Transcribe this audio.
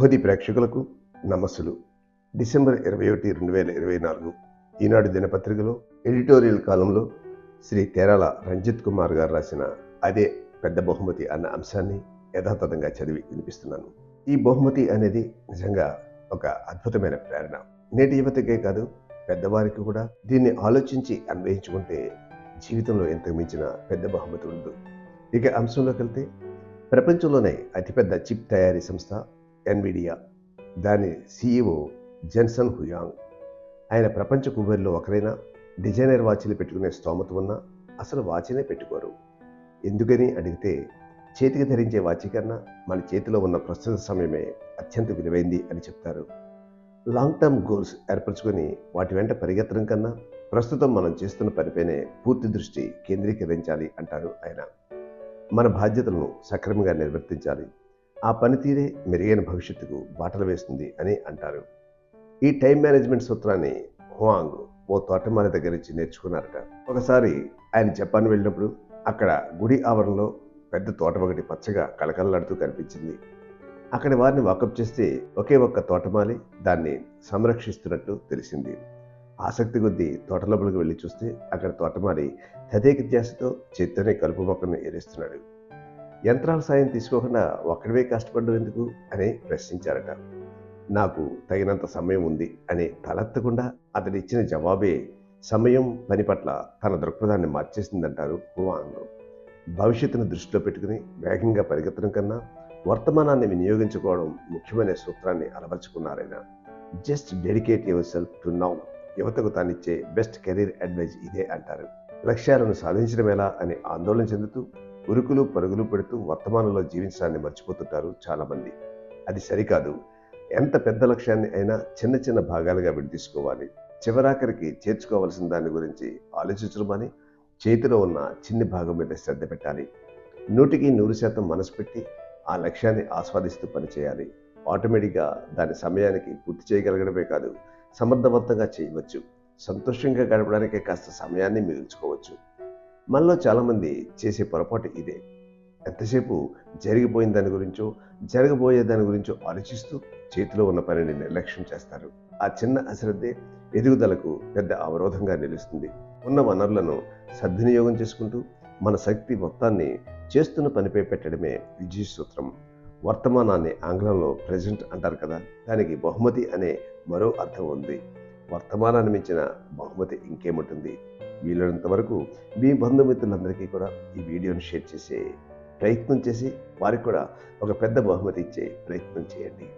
బోధి ప్రేక్షకులకు నమస్సులు. డిసెంబర్ ఇరవై ఒకటి రెండు వేల ఇరవై నాలుగు ఈనాడు దినపత్రికలో ఎడిటోరియల్ కాలంలో శ్రీ తేరాల రంజిత్ కుమార్ గారు రాసిన అదే పెద్ద బహుమతి అన్న అంశాన్ని యథాతథంగా చదివి వినిపిస్తున్నాను. ఈ బహుమతి అనేది నిజంగా ఒక అద్భుతమైన ప్రేరణ. నేటి యువతకే కాదు పెద్దవారికి కూడా దీన్ని ఆలోచించి అన్వయించుకుంటే జీవితంలో ఎంతకు మించిన పెద్ద బహుమతి ఉండదు. ఇక అంశంలోకి వెళ్తే ప్రపంచంలోనే అతిపెద్ద చిప్ తయారీ సంస్థ ఎన్విడియా దాని సీఈఓ జెన్సన్ హుయాంగ్ ఆయన ప్రపంచ కుబేర్లో ఒకరైనా డిజైనర్ వాచ్లు పెట్టుకునే స్తోమత ఉన్నా అసలు వాచినే పెట్టుకోరు. ఎందుకని అడిగితే చేతికి ధరించే వాచి కన్నా మన చేతిలో ఉన్న ప్రస్తుత సమయమే అత్యంత విలువైంది అని చెప్తారు. లాంగ్ టర్మ్ గోల్స్ ఏర్పరచుకొని వాటి వెంట పరిగెత్తడం కన్నా ప్రస్తుతం మనం చేస్తున్న పనిపైనే పూర్తి దృష్టి కేంద్రీకరించాలి అంటారు ఆయన. మన బాధ్యతలను సక్రమంగా నిర్వర్తించాలి. ఆ పనితీరే మెరుగైన భవిష్యత్తుకు బాటలు వేస్తుంది అని అంటారు. ఈ టైం మేనేజ్మెంట్ సూత్రాన్ని హువాంగ్ ఓ తోటమాలి దగ్గర నుంచి నేర్చుకున్నారట. ఒకసారి ఆయన జపాన్ వెళ్ళినప్పుడు అక్కడ గుడి ఆవరణలో పెద్ద తోట ఒకటి పచ్చగా కళకళలాడుతూ కనిపించింది. అక్కడి వారిని వాకప్ చేస్తే ఒకే ఒక్క తోటమాలి దాన్ని సంరక్షిస్తున్నట్టు తెలిసింది. ఆసక్తి కొద్దీ తోటలోపలికి వెళ్ళి చూస్తే అక్కడ తోటమాలి తదేక ధ్యాసతో చేత్తోనే కలుపు మొక్కను ఏరేస్తున్నాడు. యంత్రాల సాయం తీసుకోకుండా ఒక్కడివే కష్టపడ్డం ఎందుకు అని ప్రశ్నించారట. నాకు తగినంత సమయం ఉంది అని తలెత్తకుండా అతడిచ్చిన జవాబే సమయం పని పట్ల తన దృక్పథాన్ని మార్చేసిందంటారు హువాంగ్ భవిష్యత్తును దృష్టిలో పెట్టుకుని వేగంగా పరిగెత్తడం కన్నా వర్తమానాన్ని వినియోగించుకోవడం ముఖ్యమైన సూత్రాన్ని అలవర్చుకున్నారైనా just dedicate yourself to now యువతకు తానిచ్చే బెస్ట్ కెరీర్ అడ్వైజ్ ఇదే అంటారు. లక్ష్యాలను సాధించడం ఎలా అని ఆందోళన చెందుతూ ఉరుకులు పరుగులు పెడుతూ వర్తమానంలో జీవించడాన్ని మర్చిపోతుంటారు చాలామంది. అది సరికాదు. ఎంత పెద్ద లక్ష్యాన్ని అయినా చిన్న చిన్న భాగాలుగా విడదీసుకోవాలి. చివరాఖరికి చేర్చుకోవాల్సిన దాని గురించి ఆలోచించడం చేతిలో ఉన్న చిన్ని భాగం మీద శ్రద్ధ పెట్టాలి. నూటికి నూరు శాతం మనసు పెట్టి ఆ లక్ష్యాన్ని ఆస్వాదిస్తూ పనిచేయాలి. ఆటోమేటిక్గా దాని సమయానికి పూర్తి చేయగలగడమే కాదు సమర్థవంతంగా చేయవచ్చు. సంతోషంగా గడపడానికే కాస్త సమయాన్ని మిగుల్చుకోవచ్చు. మనలో చాలామంది చేసే పొరపాటు ఇదే. ఎంతసేపు జరిగిపోయిన దాని గురించో జరగబోయే దాని గురించో ఆలోచిస్తూ చేతిలో ఉన్న పనిని నిర్లక్ష్యం చేస్తారు. ఆ చిన్న అశ్రద్ధే ఎదుగుదలకు పెద్ద అవరోధంగా నిలుస్తుంది. ఉన్న వనరులను సద్వినియోగం చేసుకుంటూ మన శక్తి మొత్తాన్ని చేస్తున్న పనిపై పెట్టడమే విజయ సూత్రం. వర్తమానాన్ని ఆంగ్లంలో ప్రజెంట్ అంటారు కదా దానికి బహుమతి అనే మరో అర్థం ఉంది. వర్తమానాన్ని మించిన బహుమతి ఇంకేముంటుంది? వీలైనంత వరకు మీ బంధుమిత్రులందరికీ కూడా ఈ వీడియోని షేర్ చేసే ప్రయత్నం చేసి వారికి కూడా ఒక పెద్ద బహుమతి ఇచ్చే ప్రయత్నం చేయండి.